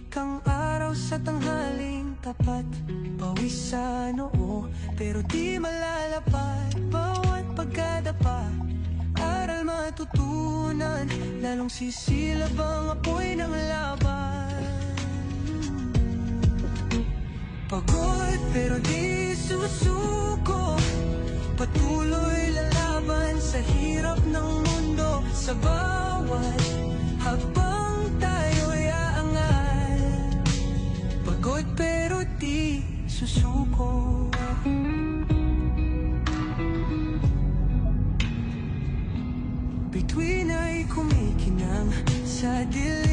Malamig ang araw sa tanghaling tapat. Pawis sa noo pero di malalapad Bawat pagkadapa Aral matutunan. Lalong sisilab ang apoy ng laban. Pagod pero di susuko. Patuloy lalaban sa hirap ng mundo. Sa bawat pagod pero di susuko. Bituin ay kumikinang sa dilim.